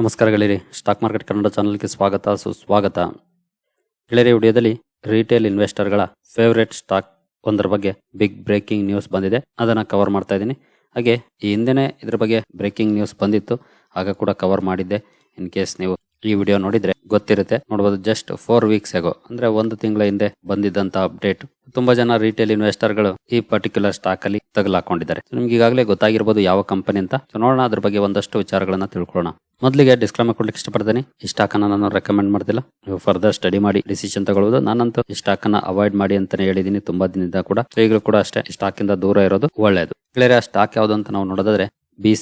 ನಮಸ್ಕಾರ ಗೆಳೆಯರಿ. Stock market Kannada ಚಾನಲ್ಗೆ ಸ್ವಾಗತ, ಸುಸ್ವಾಗತ. ಗೆಳೆಯರಿ, ವಿಡಿಯೋದಲ್ಲಿ ರಿಟೇಲ್ ಇನ್ವೆಸ್ಟರ್ಗಳ ಫೇವರೇಟ್ ಸ್ಟಾಕ್ ಒಂದರ ಬಗ್ಗೆ ಬಿಗ್ ಬ್ರೇಕಿಂಗ್ ನ್ಯೂಸ್ ಬಂದಿದೆ. ಅದನ್ನು ಕವರ್ ಮಾಡ್ತಾ ಇದ್ದೀನಿ. ಹಾಗೆ ಈ ಹಿಂದೆನೇ ಇದ್ರ ಬಗ್ಗೆ ಬ್ರೇಕಿಂಗ್ ನ್ಯೂಸ್ ಬಂದಿತ್ತು. ಆಗ ಕೂಡ ಕವರ್ ಮಾಡಿದ್ದೆ. ಇನ್ ಕೇಸ್ ನೀವು ಈ ವಿಡಿಯೋ ನೋಡಿದ್ರೆ ಗೊತ್ತಿರುತ್ತೆ. ನೋಡಬಹುದು ಜಸ್ಟ್ ಫೋರ್ ವೀಕ್ಸ್ ಆಗೋ ಅಂದ್ರೆ ಒಂದು ತಿಂಗಳ ಹಿಂದೆ ಬಂದಿದ್ದಂತ ಅಪ್ಡೇಟ್ ತುಂಬಾ ಜನ ರಿಟೇಲ್ ಇನ್ವೆಸ್ಟರ್ಗಳು ಈ ಪರ್ಟಿಕ್ಯುಲರ್ ಸ್ಟಾಕ್ ಅಲ್ಲಿ ತಗಲಾಕೊಂಡಿದ್ದಾರೆ ಹಾಕೊಂಡಿದ್ದಾರೆ. ನಿಮ್ಗೆ ಈಗಾಗಲೇ ಗೊತ್ತಾಗಿರ್ಬೋದು ಯಾವ ಕಂಪನಿ ಅಂತ. ನೋಡೋಣ ಅದ್ರ ಬಗ್ಗೆ ಒಂದಷ್ಟು ವಿಚಾರಗಳನ್ನ ತಿಳ್ಕೊಳ್ಳೋಣ. ಮೊದಲಿಗೆ ಡಿಸ್ಕ್ಲೈಮರ್ ಕೊಡ್ಲಿಕ್ಕೆ ಇಷ್ಟಪಡ್ತೀನಿ. ಈ ಸ್ಟಾಕ್ ಅನ್ನ ನಾನು ರೆಕಮೆಂಡ್ ಮಾಡ್ತಿಲ್ಲ. ನೀವು ಫರ್ದರ್ ಸ್ಟಡಿ ಮಾಡಿ ಡಿಸಿಷನ್ ತಗೊಳ್ಳೋದು ನಾನಂತೂ ಈ ಸ್ಟಾಕ್ ಅನ್ನ ಅವಾಯ್ಡ್ ಮಾಡಿ ಅಂತಾನೆ ಹೇಳಿದೀನಿ. ತುಂಬಾ ದಿನದಿಂದ ಕೂಡ. ಈಗಲೂ ಕೂಡ ಅಷ್ಟೇ ಸ್ಟಾಕ್ ಇಂದ ದೂರ ಇರೋದು ಒಳ್ಳೆಯದು ಕ್ಲಿಯರ್ ಆ ಸ್ಟಾಕ್ ಯಾವ್ದು ಅಂತ ನಾವು ನೋಡೋದಾದ್ರೆ ಬಿ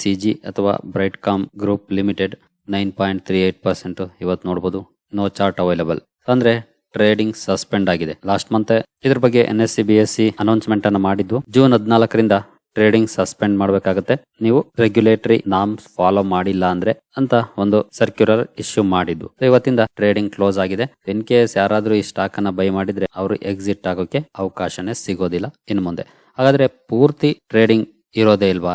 ಅಥವಾ Brightcom group limited nine point three eight percent ಇವತ್ತು ನೋಡಬಹುದು ನೋ ಚಾರ್ಟ್ ಅವೈಲಬಲ್ ಅಂದ್ರೆ ಟ್ರೇಡಿಂಗ್ ಸಸ್ಪೆಂಡ್ ಆಗಿದೆ. ಲಾಸ್ಟ್ ಮಂತ್ ಇದ್ರ ಬಗ್ಗೆ N S C B S C announcement ಅನ್ನು ಮಾಡಿದ್ದು ಜೂನ್ ಹದಿನಾಲ್ಕರಿಂದ ಟ್ರೇಡಿಂಗ್ ಸಸ್ಪೆಂಡ್ ಮಾಡಬೇಕಾಗುತ್ತೆ. ನೀವು ರೆಗ್ಯುಲೇಟರಿ ನಾಮ್ಸ್ ಫಾಲೋ ಮಾಡಿಲ್ಲ ಅಂದ್ರೆ ಅಂತ ಒಂದು ಸರ್ಕ್ಯುಲರ್ ಇಶ್ಯೂ ಮಾಡಿದ್ದು. ಇವತ್ತಿಂದ ಟ್ರೇಡಿಂಗ್ ಕ್ಲೋಸ್ ಆಗಿದೆ. ಇನ್ ಕೇಸ್ ಯಾರಾದ್ರೂ ಈ ಸ್ಟಾಕ್ ಅನ್ನ ಬೈ ಮಾಡಿದ್ರೆ ಅವರು ಎಕ್ಸಿಟ್ ಆಗೋಕೆ ಅವಕಾಶನೇ ಸಿಗೋದಿಲ್ಲ ಇನ್ನು ಮುಂದೆ. ಹಾಗಾದ್ರೆ ಪೂರ್ತಿ ಟ್ರೇಡಿಂಗ್ ಇರೋದೇ ಇಲ್ವಾ?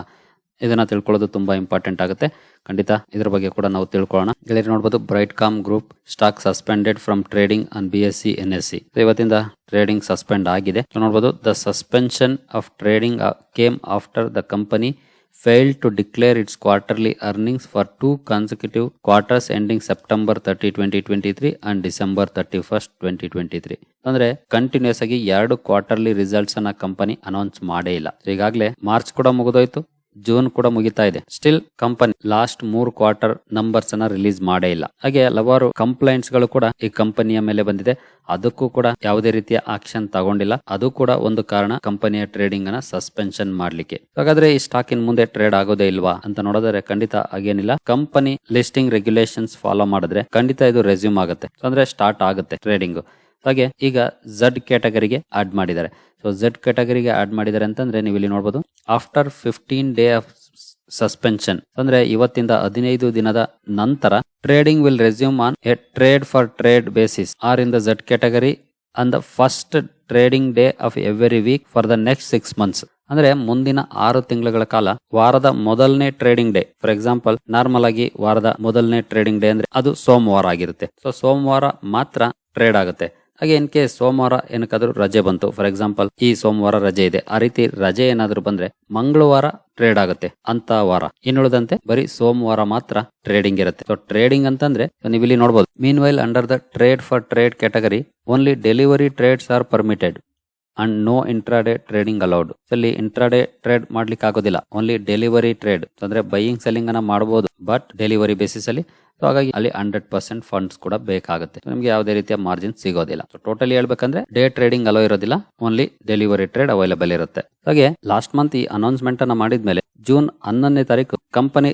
ಇದನ್ನ ತಿಳ್ಕೊಳ್ಳೋದು ತುಂಬಾ ಇಂಪಾರ್ಟೆಂಟ್ ಆಗುತ್ತೆ. ಖಂಡಿತ ಇದ್ರ ಬಗ್ಗೆ ಕೂಡ ನಾವು ತಿಳ್ಕೊಳ್ಳೋಣ. ಗೆಳೆಯರು ನೋಡಬಹುದು Brightcom group stock suspended from trading on B S C N S C ಇವತ್ತಿಂದ ಟ್ರೇಡಿಂಗ್ ಸಸ್ಪೆಂಡ್ ಆಗಿದೆ. ನೋಡಬಹುದು the suspension of trading came after the company failed to declare its quarterly earnings for two consecutive quarters ending September 30, 2023 and December 31st, 2023. ಅಂದ್ರೆ continuous ಆಗಿ ಎರಡು quarterly results ಅನ್ನ company announce ಮಾಡೇ ಇಲ್ಲ. ಈಗಾಗಲೇ ಮಾರ್ಚ್ ಕೂಡ ಮುಗಿದೋಯ್ತು. ಜೂನ್ ಕೂಡ ಮುಗಿತಾ ಇದೆ. ಸ್ಟಿಲ್ ಕಂಪನಿ ಲಾಸ್ಟ್ ಮೂರ್ ಕ್ವಾರ್ಟರ್ ನಂಬರ್ಸ್ ಅನ್ನ ರಿಲೀಸ್ ಮಾಡೇ ಇಲ್ಲ. ಹಾಗೆ ಹಲವಾರು ಕಂಪ್ಲೇಂಟ್ಸ್ಗಳು ಕೂಡ ಈ ಕಂಪನಿಯ ಮೇಲೆ ಬಂದಿದೆ. ಅದಕ್ಕೂ ಕೂಡ ಯಾವುದೇ ರೀತಿಯ ಆಕ್ಷನ್ ತಗೊಂಡಿಲ್ಲ. ಅದು ಕೂಡ ಒಂದು ಕಾರಣ ಕಂಪನಿಯ ಟ್ರೇಡಿಂಗ್ ಅನ್ನ ಸಸ್ಪೆನ್ಷನ್ ಮಾಡ್ಲಿಕ್ಕೆ. ಹಾಗಾದ್ರೆ ಈ ಸ್ಟಾಕ್ ಇನ್ ಮುಂದೆ ಟ್ರೇಡ್ ಆಗೋದೇ ಇಲ್ವಾ ಅಂತ ನೋಡಿದ್ರೆ ಖಂಡಿತ ಆಗೇನಿಲ್ಲ ಕಂಪನಿ ಲಿಸ್ಟಿಂಗ್ ರೆಗ್ಯುಲೇಷನ್ಸ್ ಫಾಲೋ ಮಾಡಿದ್ರೆ ಖಂಡಿತ ಇದು ರೆಸ್ಯೂಮ್ ಆಗುತ್ತೆ. ಅಂದ್ರೆ ಸ್ಟಾರ್ಟ್ ಆಗುತ್ತೆ ಟ್ರೇಡಿಂಗ್ ಹಾಗೆ ಈಗ ಝಡ್ ಕ್ಯಾಟಗರಿಗೆ ಆಡ್ ಮಾಡಿದ್ದಾರೆ. ಸೊ ಝಡ್ ಕ್ಯಾಟಗರಿಗೆ ಆಡ್ ಮಾಡಿದ್ದಾರೆ ಅಂತಂದ್ರೆ ನೀವು ಇಲ್ಲಿ ನೋಡಬಹುದು after fifteen day of suspension ಅಂದ್ರೆ ಇವತ್ತಿಂದ ಹದಿನೈದು ದಿನದ ನಂತರ trading will resume on a trade for trade basis are in the Z category on the first trading day of every week for the next six months ಅಂದ್ರೆ ಮುಂದಿನ ಆರು ತಿಂಗಳ ಕಾಲ ವಾರದ ಮೊದಲನೇ trading day for example normal ಆಗಿ ವಾರದ ಮೊದಲನೇ ಟ್ರೇಡಿಂಗ್ ಡೇ ಅಂದ್ರೆ ಅದು ಸೋಮವಾರ ಆಗಿರುತ್ತೆ. ಸೊ ಸೋಮವಾರ ಮಾತ್ರ ಟ್ರೇಡ್ ಆಗುತ್ತೆ. ಹಾಗೆ ಇನ್ ಕೇಸ್ ಸೋಮವಾರ ಏನಕ್ಕಾದ್ರೂ ರಜೆ ಬಂತು. ಫಾರ್ ಎಕ್ಸಾಂಪಲ್ ಈ ಸೋಮವಾರ ರಜೆ ಇದೆ. ಆ ರೀತಿ ರಜೆ ಏನಾದ್ರೂ ಬಂದ್ರೆ ಮಂಗಳವಾರ ಟ್ರೇಡ್ ಆಗುತ್ತೆ. ಅಂತ ವಾರ. ಇನ್ನುಳಿದಂತೆ ಬರೀ ಸೋಮವಾರ ಮಾತ್ರ ಟ್ರೇಡಿಂಗ್ ಇರುತ್ತೆ. ಸೊ ಟ್ರೇಡಿಂಗ್ ಅಂತಂದ್ರೆ ನೀವು ಇಲ್ಲಿ ನೋಡಬಹುದು meanwhile under the trade for trade category only delivery trades are permitted and no intraday trading allowed ಅಲ್ಲಿ ಇಂಟ್ರಾಡೇ ಟ್ರೇಡ್ ಮಾಡ್ಲಿಕ್ಕೆ ಆಗೋದಿಲ್ಲ ಓನ್ಲಿ ಡೆಲಿವರಿ ಟ್ರೇಡ್ ಅಂದ್ರೆ ಬೈಯಿಂಗ್ ಸೆಲ್ಲಿಂಗ್ ಅನ್ನ ಮಾಡಬಹುದು ಬಟ್ ಡೆಲಿವರಿ ಬೇಸಿಸ್ ಅಲ್ಲಿ. ಸೊ ಹಾಗಾಗಿ ಅಲ್ಲಿ ಹಂಡ್ರೆಡ್ ಪರ್ಸೆಂಟ್ ಫಂಡ್ಸ್ ಕೂಡ ಬೇಕಾಗುತ್ತೆ. ನಿಮಗೆ ಯಾವುದೇ ರೀತಿಯ ಮಾರ್ಜಿನ್ ಸಿಗೋದಿಲ್ಲ. ಸೊ ಟೋಟಲಿ ಹೇಳ್ಬೇಕಂದ್ರೆ ಡೇ ಟ್ರೇಡಿಂಗ್ ಅಲೋ ಇರೋದಿಲ್ಲ. ಓನ್ಲಿ ಡೆಲಿವರಿ ಟ್ರೇಡ್ ಅವೈಲೇಬಲ್ ಇರುತ್ತೆ. ಹಾಗೆ ಲಾಸ್ಟ್ ಮಂತ್ ಈ ಅನೌನ್ಸ್ಮೆಂಟ್ ಅನ್ನ ಮಾಡಿದ್ಮೇಲೆ ಜೂನ್ ಹನ್ನೊಂದನೇ ತಾರೀಕು ಕಂಪನಿ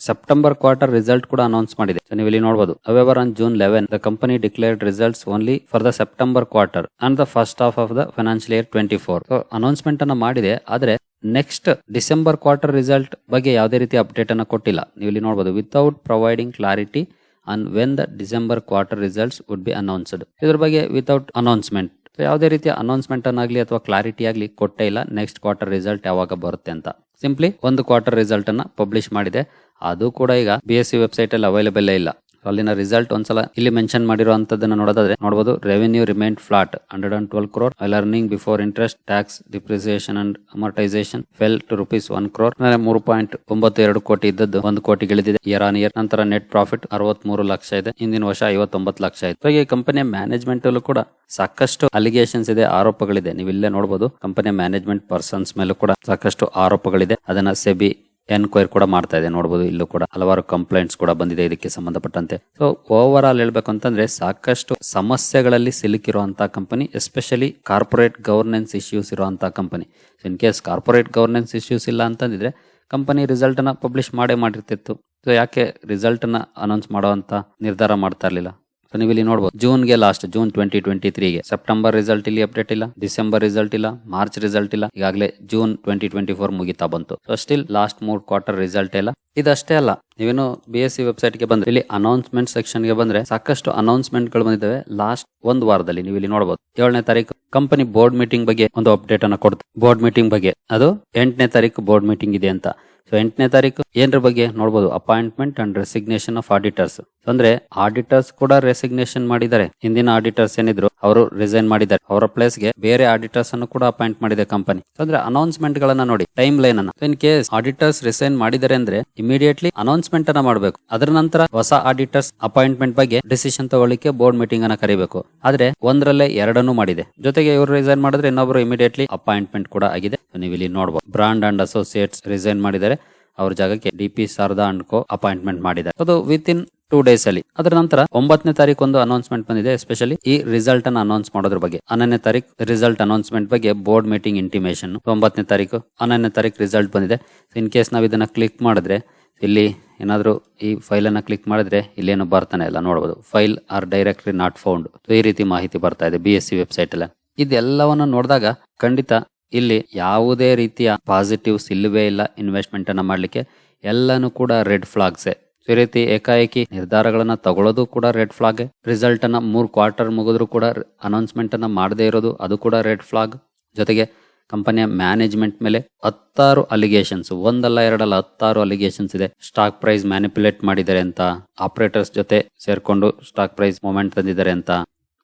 ಸೆಪ್ಟೆಂಬರ್ ಕ್ವಾರ್ಟರ್ ರಿಸಲ್ಟ್ ಕೂಡ ಅನೌನ್ಸ್ ಮಾಡಿದೆ. ನೀವು ಇಲ್ಲಿ ನೋಡಬಹುದು however on June eleven the company declared results only for the September quarter and the first half of the financial year twenty four announcement ಅನ್ನ ಮಾಡಿದೆ. ಆದ್ರೆ ನೆಕ್ಸ್ಟ್ ಡಿಸೆಂಬರ್ ಕ್ವಾರ್ಟರ್ ರಿಸಲ್ಟ್ ಬಗ್ಗೆ ಯಾವುದೇ ರೀತಿ ಅಪ್ಡೇಟ್ ಅನ್ನ ಕೊಟ್ಟಿಲ್ಲ. ನೀವು ಇಲ್ಲಿ ನೋಡಬಹುದು without providing clarity on when the December quarter results would be announced ಇದ್ರ ಬಗ್ಗೆ ವಿತೌಟ್ ಅನೌನ್ಸ್ಮೆಂಟ್ ಯಾವುದೇ ರೀತಿಯ ಅನೌನ್ಸ್ಮೆಂಟ್ ಅನ್ನಾಗಲಿ ಅಥವಾ ಕ್ಲಾರಿಟಿ ಆಗಲಿ ಕೊಟ್ಟೇ ಇಲ್ಲ. ನೆಕ್ಸ್ಟ್ ಕ್ವಾರ್ಟರ್ ರಿಸಲ್ಟ್ ಯಾವಾಗ ಬರುತ್ತೆ ಅಂತ. ಸಿಂಪ್ಲಿ ಒಂದು ಕ್ವಾರ್ಟರ್ ರಿಸಲ್ಟ್ ಅನ್ನ ಪಬ್ಲಿಷ್ ಮಾಡಿದೆ. ಅದು ಕೂಡ ಈಗ ಬಿ ಎಸ್ ಸಿ ವೆಬ್ಸೈಟ್ ಅಲ್ಲಿ ಅವೈಲೇಬಲ್ ಇಲ್ಲ. ಅಲ್ಲಿನ ರಿಸಲ್ಟ್ ಒಂದ್ಸಲ ಇಲ್ಲಿ ಮೆನ್ಷನ್ ಮಾಡಿರುವಂತದನ್ನ ನೋಡೋದಾದ್ರೆ ನೋಡಬಹುದು revenue remain flat hundred and twelve crore earning before interest tax depreciation and amortisation fell to rupees one crore ಅಂದ್ರೆ ಮೂರು ಪಾಯಿಂಟ್ ಒಂಬತ್ತು ಎರಡು ಕೋಟಿ ಇದ್ದದ್ದು ಒಂದು ಕೋಟಿ ಇಳಿದಿದೆ ಇಯರ್ ಆನ್ ಇಯರ್ ನಂತರ ನೆಟ್ ಪ್ರಾಫಿಟ್ ಅರವತ್ ಮೂರು ಲಕ್ಷ ಇದೆ. ಹಿಂದಿನ ವರ್ಷ ಐವತ್ತೊಂಬತ್ತು ಲಕ್ಷ ಇದೆ ಹಾಗೆ ಕಂಪನಿಯ ಮ್ಯಾನೇಜ್ಮೆಂಟ್ ಅಲ್ಲೂ ಕೂಡ ಸಾಕಷ್ಟು ಅಲಿಗೇಷನ್ಸ್ ಇದೆ, ಆರೋಪಗಳಿದೆ. ನೀವು ಇಲ್ಲೇ ನೋಡಬಹುದು ಕಂಪನಿಯ ಮ್ಯಾನೇಜ್ಮೆಂಟ್ ಪರ್ಸನ್ಸ್ ಮೇಲೂ ಕೂಡ ಸಾಕಷ್ಟು ಆರೋಪಗಳಿದೆ. ಅದನ್ನ ಸೆಬಿ ಎನ್ಕ್ವೈರ್ ಕೂಡ ಮಾಡ್ತಾ ಇದೆ ನೋಡಬಹುದು ಇಲ್ಲೂ ಕೂಡ ಹಲವಾರು ಕಂಪ್ಲೇಂಟ್ಸ್ ಕೂಡ ಬಂದಿದೆ ಇದಕ್ಕೆ ಸಂಬಂಧಪಟ್ಟಂತೆ. ಸೊ ಓವರ್ ಆಲ್ ಹೇಳ್ಬೇಕು ಅಂತಂದ್ರೆ ಸಾಕಷ್ಟು ಸಮಸ್ಯೆಗಳಲ್ಲಿ ಸಿಲುಕಿರುವಂತಹ company especially corporate governance issues ಇರುವಂತಹ company in case corporate governance issues ಇಲ್ಲ ಅಂತಂದಿದ್ರೆ ಕಂಪನಿ ರಿಸಲ್ಟ್ ಅನ್ನ ಪಬ್ಲಿಷ್ ಮಾಡೇ ಮಾಡಿರ್ತಿತ್ತು. ಸೊ ಯಾಕೆ ರಿಸಲ್ಟ್ ಅನ್ನ ಅನೌನ್ಸ್ ಮಾಡುವಂತ ನಿರ್ಧಾರ ಮಾಡ್ತಾ ಇರ್ಲಿಲ್ಲ? ಸೊ ನೀವು ಇಲ್ಲಿ ನೋಡಬಹುದು ಜೂನ್ಗೆ ಲಾಸ್ಟ್ ಜೂನ್ ಟ್ವೆಂಟಿ ಟ್ವೆಂಟಿ ತ್ರೀಗೆ ಸೆಪ್ಟೆಂಬರ್ ರಿಸಲ್ಟ್ ಇಲ್ಲಿ ಅಪ್ಡೇಟ್ ಇಲ್ಲ. ಡಿಸೆಂಬರ್ ರಿಸಲ್ಟ್ ಇಲ್ಲ. ಮಾರ್ಚ್ ರಿಸಲ್ಟ್ ಇಲ್ಲ. ಈಗಾಗಲೇ ಜೂನ್ ಟ್ವೆಂಟಿ ಟ್ವೆಂಟಿ ಫೋರ್ ಮುಗಿತಾ ಬಂತು. ಸೊ ಸ್ಟಿಲ್ ಲಾಸ್ಟ್ ಮೂರ್ ಕ್ವಾರ್ಟರ್ ರಿಸಲ್ಟ್ ಇಲ್ಲ. ಇದಷ್ಟೇ ಅಲ್ಲ. ನೀವೇನು ಬಿ ಎಸ್ ಸಿ ವೆಬ್ಸೈಟ್ಗೆ ಬಂದ್ರೆ, ಇಲ್ಲಿ ಅನೌನ್ಸ್ಮೆಂಟ್ ಸೆಕ್ಷನ್ಗೆ ಬಂದ್ರೆ ಸಾಕಷ್ಟು ಅನೌನ್ಸ್ಮೆಂಟ್ಗಳು ಬಂದಿದ್ದಾವೆ. ಲಾಸ್ಟ್ ಒಂದು ವಾರದಲ್ಲಿ ನೀವು ಇಲ್ಲಿ ನೋಡಬಹುದು ಏಳನೇ ತಾರೀಕು ಕಂಪನಿ ಬೋರ್ಡ್ ಮೀಟಿಂಗ್ ಬಗ್ಗೆ ಒಂದು ಅಪ್ಡೇಟ್ ಅನ್ನ ಕೊಡ್ತು. ಬೋರ್ಡ್ ಮೀಟಿಂಗ್ ಬಗ್ಗೆ. ಅದು ಎಂಟನೇ ತಾರೀಕು ಬೋರ್ಡ್ ಮೀಟಿಂಗ್ ಇದೆ ಅಂತ. ಸೊ ಎಂಟನೇ ತಾರೀಕು ಏನ್ರ ಬಗ್ಗೆ ನೋಡಬಹುದು appointment and resignation of auditors ಅಂದ್ರೆ ಆಡಿಟರ್ಸ್ ಕೂಡ ರೆಸಿಗ್ನೇಷನ್ ಮಾಡಿದ್ದಾರೆ. ಹಿಂದಿನ ಆಡಿಟರ್ಸ್ ಏನಿದ್ರು, ಅವರು ರಿಸೈನ್ ಮಾಡಿದ್ದಾರೆ. ಅವರ ಪ್ಲೇಸ್ಗೆ ಬೇರೆ ಆಡಿಟರ್ಸ್ ಅನ್ನು ಕೂಡ ಅಪಾಯಿಂಟ್ ಮಾಡಿದೆ ಕಂಪನಿ ಅಂದ್ರೆ ಅನೌನ್ಸ್ಮೆಂಟ್ ಗಳನ್ನ ನೋಡಿ ಟೈಮ್ ಲೈನ್ ಅನ್ನ ಇನ್ ಕೇಸ್ ಆಡಿಟರ್ಸ್ ರಿಸೈನ್ ಮಾಡಿದ್ದಾರೆ ಅಂದ್ರೆ ಇಮಿಡಿಯೇಟ್ಲಿ ಅನೌನ್ಸ್ಮೆಂಟ್ ಅನ್ನ ಮಾಡಬೇಕು. ಅದರ ನಂತರ ಹೊಸ ಆಡಿಟರ್ಸ್ ಅಪಾಯಿಂಟ್ಮೆಂಟ್ ಬಗ್ಗೆ ಡಿಸಿಷನ್ ತಗೊಳ್ಳಿಕ್ಕೆ ಬೋರ್ಡ್ ಮೀಟಿಂಗ್ ಅನ್ನ ಕರಿಬೇಕು. ಆದ್ರೆ, ಒಂದರಲ್ಲೇ ಎರಡನ್ನು ಮಾಡಿದೆ. ಜೊತೆಗೆ ಇವರು ರಿಸೈನ್ ಮಾಡಿದ್ರೆ ಇನ್ನೊಬ್ರು ಇಮಿಡಿಯೇಟ್ಲಿ ಅಪಾಯಿಂಟ್ಮೆಂಟ್ ಕೂಡ ಆಗಿದೆ. ನೀವು ಇಲ್ಲಿ ನೋಡಬಹುದು ಬ್ರಾಂಡ್ ಅಂಡ್ ಅಸೋಸಿಯೇಟ್ಸ್ ರಿಸೈನ್ ಮಾಡಿದ್ದಾರೆ. ಅವ್ರ ಜಾಗಕ್ಕೆ D P Sharada and co appointment ಮಾಡಿದ್ದಾರೆ. ಅದು ವಿತ್ ಇನ್ ಟೂ ಡೇಸ್ ಅಲ್ಲಿ. ಅದರ ನಂತರ ಒಂಬತ್ತನೇ ತಾರೀಕು ಒಂದು ಅನೌನ್ಸ್ಮೆಂಟ್ ಬಂದಿದೆ ಎಸ್ಪೆಷಲಿ ಈ ರಿಸಲ್ಟ್ ಅನ್ನ ಅನೌನ್ಸ್ ಮಾಡೋದ್ರ ಬಗ್ಗೆ. ಹನ್ನೊಂದನೇ ತಾರೀಕು ರಿಸಲ್ಟ್ ಅನೌನ್ಸ್ಮೆಂಟ್ ಬಗ್ಗೆ ಬೋರ್ಡ್ ಮೀಟಿಂಗ್ ಇಂಟಿಮೇಷನ್ ಒಂಬತ್ತನೇ ತಾರೀಕು, ಹನ್ನೊಂದನೇ ತಾರೀಕು ರಿಸಲ್ಟ್ ಬಂದಿದೆ. ಇನ್ ಕೇಸ್ ನಾವು ಇದನ್ನ ಕ್ಲಿಕ್ ಮಾಡಿದ್ರೆ, ಇಲ್ಲಿ ಏನಾದರೂ ಈ ಫೈಲ್ ಅನ್ನ ಕ್ಲಿಕ್ ಮಾಡಿದ್ರೆ, ಇಲ್ಲೇನು ಬರ್ತಾನೆ ಇಲ್ಲ ನೋಡಬಹುದು file or directory not found ಈ ರೀತಿ ಮಾಹಿತಿ ಬರ್ತಾ ಇದೆ ಬಿ ಎಸ್ ಸಿ ವೆಬ್ಸೈಟ್ ಅಲ್ಲಿ. ಇದೆಲ್ಲವನ್ನ ನೋಡಿದಾಗ ಖಂಡಿತ ಇಲ್ಲಿ ಯಾವುದೇ ರೀತಿಯ ಪಾಸಿಟಿವ್ಸ್ ಇಲ್ಲವೇ ಇಲ್ಲ ಇನ್ವೆಸ್ಟ್ಮೆಂಟ್ ಅನ್ನ ಮಾಡ್ಲಿಕ್ಕೆ. ಎಲ್ಲಾನು ಕೂಡ ರೆಡ್ ಫ್ಲಾಗ್ಸೆ ಈ ರೀತಿ ಏಕಾಏಕಿ ನಿರ್ಧಾರಗಳನ್ನ ತಗೊಳ್ಳೋದು ಕೂಡ ರೆಡ್ ಫ್ಲಾಗ್ ರಿಸಲ್ಟ್ ಅನ್ನ ಮೂರು ಕ್ವಾರ್ಟರ್ ಮುಗಿದ್ರು ಕೂಡ ಅನೌನ್ಸ್ಮೆಂಟ್ ಅನ್ನ ಮಾಡದೇ ಇರೋದು, ಅದು ಕೂಡ ರೆಡ್ ಫ್ಲಾಗ್ ಜೊತೆಗೆ ಕಂಪನಿಯ ಮ್ಯಾನೇಜ್ಮೆಂಟ್ ಮೇಲೆ ಹತ್ತಾರು ಅಲಿಗೇಷನ್ಸ್ ಒಂದಲ್ಲ ಎರಡಲ್ಲ ಹತ್ತಾರು ಅಲಿಗೇಷನ್ಸ್ ಇದೆ. ಸ್ಟಾಕ್ ಪ್ರೈಸ್ ಮ್ಯಾನಿಪುಲೇಟ್ ಮಾಡಿದ್ದಾರೆ ಅಂತ ಆಪರೇಟರ್ಸ್ ಜೊತೆ ಸೇರ್ಕೊಂಡು ಸ್ಟಾಕ್ ಪ್ರೈಸ್ ಮೂಮೆಂಟ್ ತಂದಿದ್ದಾರೆ ಅಂತ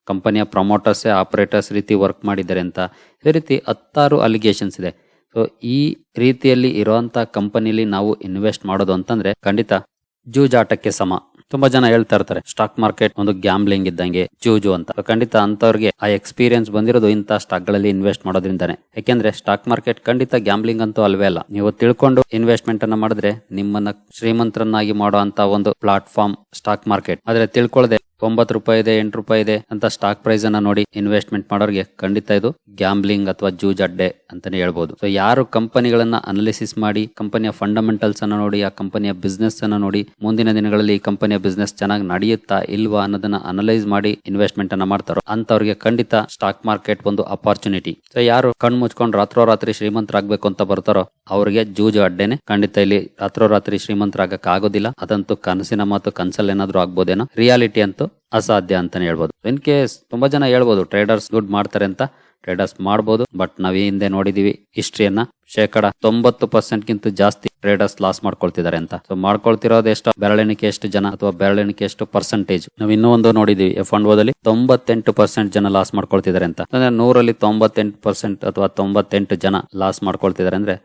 ಕಂಪನಿಯ ಪ್ರಮೋಟರ್ಸ್ ಆಪರೇಟರ್ಸ್ ರೀತಿ ವರ್ಕ್ ಮಾಡಿದ್ದಾರೆ ಅಂತ ಈ ರೀತಿ ಹತ್ತಾರು ಅಲಿಗೇಷನ್ಸ್ ಇದೆ. ಸೊ ಈ ರೀತಿಯಲ್ಲಿ ಇರುವಂತ ಕಂಪನಿಲಿ ನಾವು ಇನ್ವೆಸ್ಟ್ ಮಾಡೋದು ಅಂತಂದ್ರೆ ಖಂಡಿತ ಜೂಜಾಟಕ್ಕೆ ಸಮ. ತುಂಬಾ ಜನ ಹೇಳ್ತಾ ಇರ್ತಾರೆ, ಸ್ಟಾಕ್ ಮಾರ್ಕೆಟ್ ಒಂದು ಗ್ಯಾಮ್ಲಿಂಗ್ ಇದ್ದಂಗೆ ಜೂಜು ಅಂತ. ಖಂಡಿತ ಅಂತವ್ರಿಗೆ ಆ ಎಕ್ಸ್ಪೀರಿಯನ್ಸ್ ಬಂದಿರೋದು ಇಂಥ ಸ್ಟಾಕ್ಗಳಲ್ಲಿ ಇನ್ವೆಸ್ಟ್ ಮಾಡೋದ್ರಿಂದಾನೆ. ಯಾಕೆಂದ್ರೆ ಸ್ಟಾಕ್ ಮಾರ್ಕೆಟ್ ಖಂಡಿತ ಗ್ಯಾಮ್ಲಿಂಗ್ ಅಂತೂ ಅಲ್ವೇ ಅಲ್ಲ. ನೀವು ತಿಳ್ಕೊಂಡು ಇನ್ವೆಸ್ಟ್ಮೆಂಟ್ ಅನ್ನ ಮಾಡಿದ್ರೆ ನಿಮ್ಮನ್ನ ಶ್ರೀಮಂತರನ್ನಾಗಿ ಮಾಡೋ ಅಂತ ಒಂದು ಪ್ಲಾಟ್ಫಾರ್ಮ್ ಸ್ಟಾಕ್ ಮಾರ್ಕೆಟ್. ಆದ್ರೆ ತಿಳ್ಕೊಳ್ಳದೆ ಒಂಬತ್ತು ರೂಪಾಯಿ ಇದೆ, ಎಂಟು ರೂಪಾಯಿ ಇದೆ ಅಂತ ಸ್ಟಾಕ್ ಪ್ರೈಸ್ ಅನ್ನ ನೋಡಿ ಇನ್ವೆಸ್ಟ್ಮೆಂಟ್ ಮಾಡೋರಿಗೆ ಖಂಡಿತ ಇದು ಗ್ಯಾಂಬ್ಲಿಂಗ್ ಅಥವಾ ಜೂಜಡ್ಡೆ ಅಂತಾನೆ ಹೇಳ್ಬಹುದು ಸೊ ಯಾರು ಕಂಪನಿಗಳನ್ನ ಅನಾಲಿಸಿಸ್ ಮಾಡಿ, ಕಂಪನಿಯ ಫಂಡಮೆಂಟಲ್ಸ್ ಅನ್ನ ನೋಡಿ, ಆ ಕಂಪನಿಯ ಬಿಸ್ನೆಸ್ ಅನ್ನ ನೋಡಿ, ಮುಂದಿನ ದಿನಗಳಲ್ಲಿ ಈ ಕಂಪನಿಯ ಬಿಸ್ನೆಸ್ ಚೆನ್ನಾಗಿ ನಡೆಯುತ್ತಾ ಇಲ್ವಾ ಅನ್ನೋದನ್ನ ಅನಲೈಸ್ ಮಾಡಿ ಇನ್ವೆಸ್ಟ್ಮೆಂಟ್ ಅನ್ನ ಮಾಡ್ತಾರೋ ಅಂತವ್ರಿಗೆ ಖಂಡಿತ ಸ್ಟಾಕ್ ಮಾರ್ಕೆಟ್ ಒಂದು ಅಪಾರ್ಚುನಿಟಿ ಸೊ ಯಾರು ಕಣ್ ಮುಚ್ಕೊಂಡು ರಾತ್ರೋರಾತ್ರಿ ಶ್ರೀಮಂತರಾಗಬೇಕು ಅಂತ ಬರ್ತಾರೋ ಅವ್ರಿಗೆ ಜೂಜು ಅಡ್ಡೆನೆ ಖಂಡಿತ ಇಲ್ಲಿ ರಾತ್ರೋರಾತ್ರಿ ಶ್ರೀಮಂತರಾಗಕ್ ಆಗೋದಿಲ್ಲ ಅದಂತೂ ಕನಸಿನ ಮಾತು ಕನ್ಸಲ್ ಏನಾದ್ರು ಆಗ್ಬೋದೇನೋ? ರಿಯಾಲಿಟಿ ಅಂತೂ ಅಸಾಧ್ಯ ಅಂತಾನೆ ಹೇಳ್ಬೋದು. ಇನ್ ಕೇಸ್ ತುಂಬಾ ಜನ ಹೇಳ್ಬೋದು ಟ್ರೇಡರ್ಸ್ ದುಡ್ಡು ಮಾಡ್ತಾರೆ ಅಂತ. ಟ್ರೇಡರ್ಸ್ ಮಾಡ್ಬೋದು ಬಟ್ ನಾವ್ ಈ ಹಿಂದೆ ನೋಡಿದೀವಿ ಹಿಸ್ಟ್ರಿಯನ್ನ ಶೇಕಡ ತೊಂಬತ್ತು ಪರ್ಸೆಂಟ್ ಗಿಂತ ಜಾಸ್ತಿ ಟ್ರೇಡರ್ಸ್ ಲಾಸ್ ಮಾಡ್ಕೊಳ್ತಿದ್ದಾರೆ ಅಂತ. ಸೊ ಮಾಡ್ಕೊಳ್ತಿರೋದು ಎಷ್ಟು, ಬೆರಳೆಣಿಕೆ ಎಷ್ಟು ಜನ ಅಥವಾ ಬೆರಳೆಣಿಕೆ ಎಷ್ಟು ಪರ್ಸೆಂಟೇಜ್ ನಾವು ಇನ್ನೂ ಒಂದು ನೋಡಿದೀವಿ ಎಫ್ ಒನ್ ಓದಲ್ಲಿ ತೊಂಬತ್ತೆಂಟು ಪರ್ಸೆಂಟ್ ಜನ ಲಾಸ್ ಮಾಡ್ಕೊಳ್ತಿದ್ದಾರೆ ಅಂತ. ಅಂದ್ರೆ ನೂರಲ್ಲಿ ತೊಂಬತ್ತೆಂಟು ಪರ್ಸೆಂಟ್ ಅಥವಾ ತೊಂಬತ್ತೆಂಟು ಜನ ಲಾಸ್ ಮಾಡ್ಕೊಳ್ತಿದ್ದಾರೆ ಅಂದ್ರೆ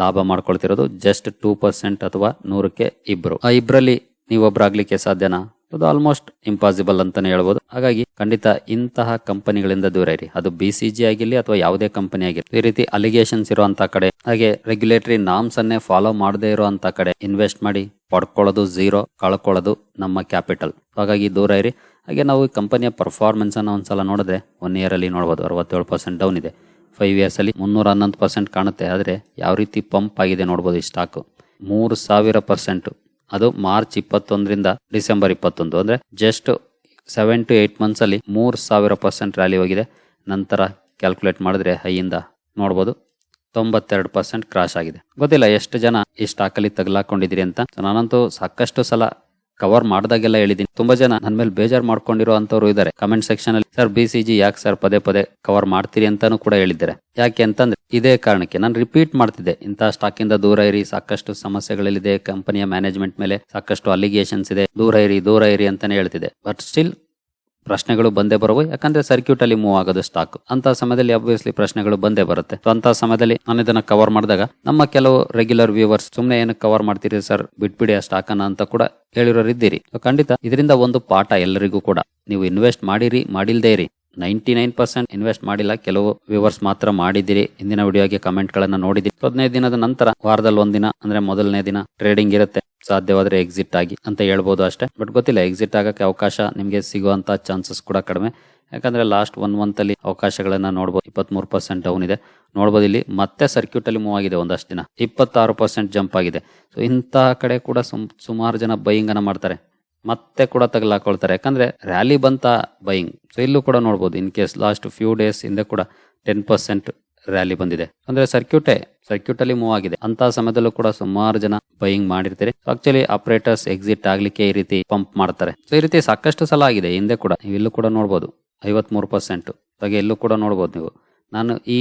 ಲಾಭ ಮಾಡ್ಕೊಳ್ತಿರೋದು ಜಸ್ಟ್ ಟೂ ಪರ್ಸೆಂಟ್ ಅಥವಾ ನೂರಕ್ಕೆ ಇಬ್ರು. ಆ ಇಬ್ರಲ್ಲಿ ನೀವೊಬ್ರಾಗ್ಲಿಕ್ಕೆ ಸಾಧ್ಯನಾ? ಅದು ಆಲ್ಮೋಸ್ಟ್ ಇಂಪಾಸಿಬಲ್ ಅಂತಾನೆ ಹೇಳ್ಬೋದು. ಹಾಗಾಗಿ ಖಂಡಿತ ಇಂತಹ ಕಂಪನಿಗಳಿಂದ ದೂರ ಇರಿ. ಅದು ಬಿ ಸಿ ಜಿ ಆಗಿರಲಿ ಅಥವಾ ಯಾವುದೇ ಕಂಪನಿ ಆಗಿರಲಿ. ಈ ರೀತಿ ಅಲಿಗೇಷನ್ಸ್ ಇರುವಂತ ಕಡೆ, ಹಾಗೆ ರೆಗ್ಯುಲೇಟರಿ ನಾಮ್ಸ್ ಅನ್ನೇ ಫಾಲೋ ಮಾಡದೇ ಇರುವಂತ ಕಡೆ ಇನ್ವೆಸ್ಟ್ ಮಾಡಿ, ಪಡ್ಕೊಳ್ಳೋದು ಝೀರೋ ಕಳ್ಕೊಳ್ಳೋದು ನಮ್ಮ ಕ್ಯಾಪಿಟಲ್ ಹಾಗಾಗಿ ದೂರ ಇರಿ. ಹಾಗೆ ನಾವು ಈ ಕಂಪನಿಯ ಪರ್ಫಾರ್ಮೆನ್ಸ್ ಅನ್ನ ಒಂದ್ಸಲ ನೋಡಿದ್ರೆ ಒನ್ ಇಯರ್ ಅಲ್ಲಿ ನೋಡಬಹುದು ಅರವತ್ತೇಳು ಪರ್ಸೆಂಟ್ ಡೌನ್ ಇದೆ. ಫೈವ್ ಇಯರ್ಸ್ ಅಲ್ಲಿ ಮುನ್ನೂರ ಹನ್ನೊಂದು ಪರ್ಸೆಂಟ್ ಕಾಣುತ್ತೆ. ಆದ್ರೆ ಯಾವ ರೀತಿ ಪಂಪ್ ಆಗಿದೆ ನೋಡಬಹುದು ಈ ಸ್ಟಾಕ್ ಮೂರು ಸಾವಿರ ಪರ್ಸೆಂಟ್ ಅದು ಮಾರ್ಚ್ ಇಪ್ಪತ್ತೊಂದರಿಂದ ಡಿಸೆಂಬರ್ ಇಪ್ಪತ್ತೊಂದು. ಅಂದರೆ just seven to eight months ಅಲ್ಲಿ ಮೂರ್ ಸಾವಿರ ಪರ್ಸೆಂಟ್ ರ್ಯಾಲಿ ಹೋಗಿದೆ. ನಂತರ ಕ್ಯಾಲ್ಕುಲೇಟ್ ಮಾಡಿದ್ರೆ ಹೈಯಿಂದ ನೋಡ್ಬೋದು ತೊಂಬತ್ತೆರಡು ಪರ್ಸೆಂಟ್ ಕ್ರಾಶ್ ಆಗಿದೆ. ಗೊತ್ತಿಲ್ಲ, ಎಷ್ಟು ಜನ ಈ ಸ್ಟಾಕಲ್ಲಿ ತಗಲಾಕೊಂಡಿದ್ದೀರಿ ಅಂತ. ನಾನಂತೂ ಸಾಕಷ್ಟು ಸಲ ಕವರ್ ಮಾಡ್ದಾಗೆಲ್ಲ ಹೇಳಿದೀನಿ. ತುಂಬಾ ಜನ ನನ್ನ ಮೇಲೆ ಬೇಜಾರ್ ಮಾಡ್ಕೊಂಡಿರೋ ಅಂತವ್ರು ಇದಾರೆ. ಕಮೆಂಟ್ ಸೆಕ್ಷನ್ ಅಲ್ಲಿ ಸರ್ ಬಿ ಸಿ ಜಿ ಯಾಕೆ ಸರ್ ಪದೇ ಪದೇ ಕವರ್ ಮಾಡ್ತೀರಿ ಅಂತಾನು ಕೂಡ ಹೇಳಿದ್ದಾರೆ. ಯಾಕೆ ಅಂತಂದ್ರೆ, ಇದೇ ಕಾರಣಕ್ಕೆ ನಾನು ರಿಪೀಟ್ ಮಾಡ್ತಿದ್ದೆ. ಇಂತಹ ಸ್ಟಾಕ್ ಇಂದ ದೂರ ಇರಿ, ಸಾಕಷ್ಟು ಸಮಸ್ಯೆಗಳಿದೆ ಕಂಪನಿಯ ಮ್ಯಾನೇಜ್ಮೆಂಟ್ ಮೇಲೆ ಸಾಕಷ್ಟು ಅಲಿಗೇಷನ್ಸ್ ಇದೆ. ದೂರ ಇರಿ ದೂರ ಇರಿ ಅಂತಾನೆ ಹೇಳ್ತಿದೆ ಬಟ್ ಸ್ಟಿಲ್ ಪ್ರಶ್ನೆಗಳು ಬಂದೇ ಬರುವ, ಯಾಕಂದ್ರೆ ಸರ್ಕ್ಯೂಟ್ ಅಲ್ಲಿ ಮೂವ್ ಆಗೋದು ಸ್ಟಾಕ್ ಅಂತ ಸಮಯದಲ್ಲಿ ಅಬ್ವಿಯಸ್ಲಿ ಪ್ರಶ್ನೆಗಳು ಬಂದೇ ಬರುತ್ತೆ. ಅಂತ ಸಮಯದಲ್ಲಿ ನಾನು ಇದನ್ನ ಕವರ್ ಮಾಡಿದಾಗ, ನಮ್ಮ ಕೆಲವು ರೆಗ್ಯುಲರ್ ವ್ಯೂವರ್ಸ್ ಸುಮ್ನೆ ಏನಕ್ಕೆ ಕವರ್ ಮಾಡ್ತೀರಿ ಸರ್ ಬಿಟ್ಬಿಡಿ ಆ ಸ್ಟಾಕ್ ಅನ್ನ ಅಂತ ಕೂಡ ಹೇಳಿರೋರು ಇದ್ದೀರಿ ಸೊ ಖಂಡಿತ ಇದರಿಂದ ಒಂದು ಪಾಠ ಎಲ್ಲರಿಗೂ ಕೂಡ. ನೀವು ಇನ್ವೆಸ್ಟ್ ಮಾಡಿರಿ, ಮಾಡಿಲ್ದೇ ಇರಿ. ನೈಂಟಿ ನೈನ್ ಪರ್ಸೆಂಟ್ ಇನ್ವೆಸ್ಟ್ ಮಾಡಿಲ್ಲ. ಕೆಲವು ವ್ಯೂವರ್ಸ್ ಮಾತ್ರ ಮಾಡಿದಿರಿ ಹಿಂದಿನ ವಿಡಿಯೋಗೆ ಕಮೆಂಟ್ ಗಳನ್ನ ನೋಡಿದಿರಿ ಹದಿನೈದು ದಿನದ ನಂತರ ವಾರದಲ್ಲಿ ಒಂದಿನ, ಅಂದ್ರೆ ಮೊದಲನೇ ದಿನ ಟ್ರೇಡಿಂಗ್ ಇರುತ್ತೆ. ಸಾಧ್ಯವಾದ್ರೆ ಎಕ್ಸಿಟ್ ಆಗಿ ಅಂತ ಹೇಳ್ಬೋದು ಅಷ್ಟೇ. ಬಟ್ ಗೊತ್ತಿಲ್ಲ ಎಕ್ಸಿಟ್ ಆಗಕ್ಕೆ ಅವಕಾಶ ನಿಮಗೆ ಸಿಗುವಂತ ಚಾನ್ಸಸ್ ಕೂಡ ಕಡಿಮೆ. ಯಾಕಂದ್ರೆ ಲಾಸ್ಟ್ ಒನ್ ಮಂತ್ ಅಲ್ಲಿ ಅವಕಾಶಗಳನ್ನ ನೋಡಬಹುದು ಇಪ್ಪತ್ಮೂರು ಪರ್ಸೆಂಟ್ ಡೌನ್ ಇದೆ. ನೋಡಬಹುದು ಇಲ್ಲಿ ಮತ್ತೆ ಸರ್ಕ್ಯೂಟ್ ಅಲ್ಲಿ ಮೂವ್ ಆಗಿದೆ ಒಂದಷ್ಟು ದಿನ. ಇಪ್ಪತ್ತಾರು ಪರ್ಸೆಂಟ್ ಜಂಪ್ ಆಗಿದೆ. ಸೊ ಇಂತಹ ಕಡೆ ಕೂಡ ಸುಮಾರು ಜನ ಬೈಯಿಂಗ್ ಅನ್ನ ಮಾಡ್ತಾರೆ. ಮತ್ತೆ ಕೂಡ ತಗಲಾಕೊಳ್ತಾರೆ. ಯಾಕಂದ್ರೆ ರ್ಯಾಲಿ ಬಂತ ಬೈಯಿಂಗ್ ಸೊ ಇಲ್ಲೂ ಕೂಡ ನೋಡಬಹುದು in case last few days ಹಿಂದೆ ಕೂಡ ಟೆನ್ ಪರ್ಸೆಂಟ್ ರ್ಯಾಲಿ ಬಂದಿದೆ. ಅಂದ್ರೆ ಸರ್ಕ್ಯೂಟೇ ಸರ್ಕ್ಯೂಟ್ ಅಲ್ಲಿ ಮೂವ್ ಆಗಿದೆ. ಅಂತ ಸಮಯದಲ್ಲೂ ಕೂಡ ಸುಮಾರು ಜನ ಬೈಯಿಂಗ್ ಮಾಡಿರ್ತಾರೆ. ಆಕ್ಚುಲಿ ಆಪರೇಟರ್ಸ್ ಎಕ್ಸಿಟ್ ಆಗ್ಲಿಕ್ಕೆ ಈ ರೀತಿ ಪಂಪ್ ಮಾಡ್ತಾರೆ. ಸೊ ಈ ರೀತಿ ಸಾಕಷ್ಟು ಸಲ ಆಗಿದೆ. ಹಿಂದೆ ಕೂಡ ಇಲ್ಲೂ ಕೂಡ ನೋಡಬಹುದು ಐವತ್ ಮೂರು ಪರ್ಸೆಂಟ್ ಹಾಗೆ ಎಲ್ಲೂ ಕೂಡ ನೋಡಬಹುದು ನೀವು. ನಾನು ಈ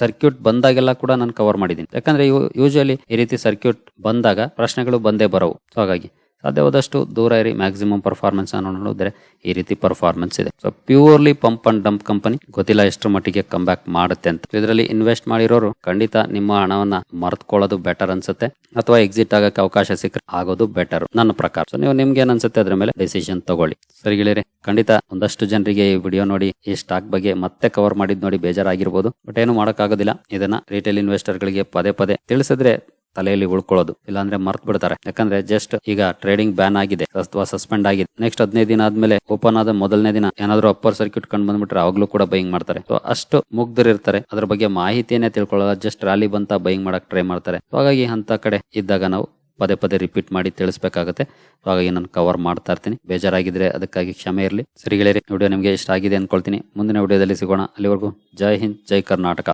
ಸರ್ಕ್ಯೂಟ್ ಬಂದಾಗೆಲ್ಲ ಕೂಡ ನಾನು ಕವರ್ ಮಾಡಿದ್ದೀನಿ. ಯಾಕಂದ್ರೆ ಯೂಶಲಿ ಈ ರೀತಿ ಸರ್ಕ್ಯೂಟ್ ಬಂದಾಗ ಪ್ರಶ್ನೆಗಳು ಬಂದೇ ಬರವು. ಹಾಗಾಗಿ ಸಾಧ್ಯವಾದಷ್ಟು ದೂರ ಇರಿ ಮ್ಯಾಕ್ಸಿಮಮ್ ಪರ್ಫಾರ್ಮೆನ್ಸ್ ಅನ್ನು ನೋಡಿದ್ರೆ ಈ ರೀತಿ ಪರ್ಫಾರ್ಮೆನ್ಸ್ ಇದೆ. So purely pump and dump company ಗೊತ್ತಿಲ್ಲ ಎಷ್ಟು ಮಟ್ಟಿಗೆ ಕಮ್ ಬ್ಯಾಕ್ ಮಾಡುತ್ತೆ ಅಂತ. ಇದರಲ್ಲಿ ಇನ್ವೆಸ್ಟ್ ಮಾಡಿರೋರು ಖಂಡಿತ ನಿಮ್ಮ ಹಣವನ್ನ ಮರೆತ್ಕೊಳ್ಳೋದು ಬೆಟರ್ ಅನ್ಸುತ್ತೆ. ಅಥವಾ ಎಕ್ಸಿಟ್ ಆಗಕ್ಕೆ ಅವಕಾಶ ಸಿಕ್ಕರೆ ಆಗೋದು ಬೆಟರ್ ನನ್ನ ಪ್ರಕಾರ. ಸೊ ನೀವು ನಿಮ್ಗೆ ಏನ್ ಅನ್ಸುತ್ತೆ ಅದ್ರ ಮೇಲೆ ಡಿಸಿಷನ್ ತಗೊಳ್ಳಿ. ಸರಿ ಗೆಳೆಯರೆ ಖಂಡಿತ ಒಂದಷ್ಟು ಜನರಿಗೆ ಈ ವಿಡಿಯೋ ನೋಡಿ, ಈ ಸ್ಟಾಕ್ ಬಗ್ಗೆ ಮತ್ತೆ ಕವರ್ ಮಾಡಿದ್ ನೋಡಿ ಬೇಜಾರಾಗಿರ್ಬೋದು. ಬಟ್ ಏನು ಮಾಡೋಕ್ಕಾಗೋದಿಲ್ಲ. ಇದನ್ನ ರಿಟೇಲ್ ಇನ್ವೆಸ್ಟರ್ ಗಳಿಗೆ ಪದೇ ಪದೇ ತಿಳಿಸಿದ್ರೆ ತಲೆಯಲ್ಲಿ ಉಳ್ಕೊಳ್ಳೋದು, ಇಲ್ಲಾಂದ್ರೆ ಮರ್ತ್ ಬಿಡ್ತಾರೆ. ಯಾಕಂದ್ರೆ ಜಸ್ಟ್ ಈಗ ಟ್ರೇಡಿಂಗ್ ಬ್ಯಾನ್ ಆಗಿದೆ ಅಥವಾ ಸಸ್ಪೆಂಡ್ ಆಗಿದೆ. ನೆಕ್ಸ್ಟ್ ಹದಿನೈದು ದಿನ ಆದ್ಮೇಲೆ ಓಪನ್ ಆದ ಮೊದಲನೇ ದಿನ ಏನಾದ್ರು ಅಪ್ಪರ್ ಸರ್ಕ್ಯೂಟ್ ಕಂಡು ಬಂದ್ಬಿಟ್ರೆ ಅವಾಗ್ಲೂ ಕೂಡ ಬೈಯಿಂಗ್ ಮಾಡ್ತಾರೆ. ಸೊ ಅಷ್ಟು ಮುಗ್ಧರಿರ್ತಾರೆ ಅದ್ರ ಬಗ್ಗೆ ಮಾಹಿತಿಯನ್ನೇ ತಿಳ್ಕೊಳ್ಳಲ್ಲ ಜಸ್ಟ್ ರ್ಯಾಲಿ ಬಂತ ಬೈಯಿಂಗ್ ಮಾಡಕ್ ಟ್ರೈ ಮಾಡ್ತಾರೆ. ಹಾಗಾಗಿ ಅಂತ ಕಡೆ ಇದ್ದಾಗ ನಾವು ಪದೇ ಪದೇ ರಿಪೀಟ್ ಮಾಡಿ ತಿಳಿಸ್ಬೇಕಾಗುತ್ತೆ. ಹಾಗಾಗಿ ನಾನು ಕವರ್ ಮಾಡ್ತಾ ಇರ್ತೀನಿ. ಬೇಜಾರಾಗಿದ್ರೆ ಅದಕ್ಕಾಗಿ ಕ್ಷಮೆ ಇರಲಿ. ಸರಿಗಳಿರಿ ವಿಡಿಯೋ ನಿಮಗೆ ಇಷ್ಟ ಆಗಿದೆ ಅಂದ್ಕೊಳ್ತೀನಿ ಮುಂದಿನ ವಿಡಿಯೋದಲ್ಲಿ ಸಿಗೋಣ. ಅಲ್ಲಿವರೆಗೂ ಜೈ ಹಿಂದ್, ಜೈ ಕರ್ನಾಟಕ.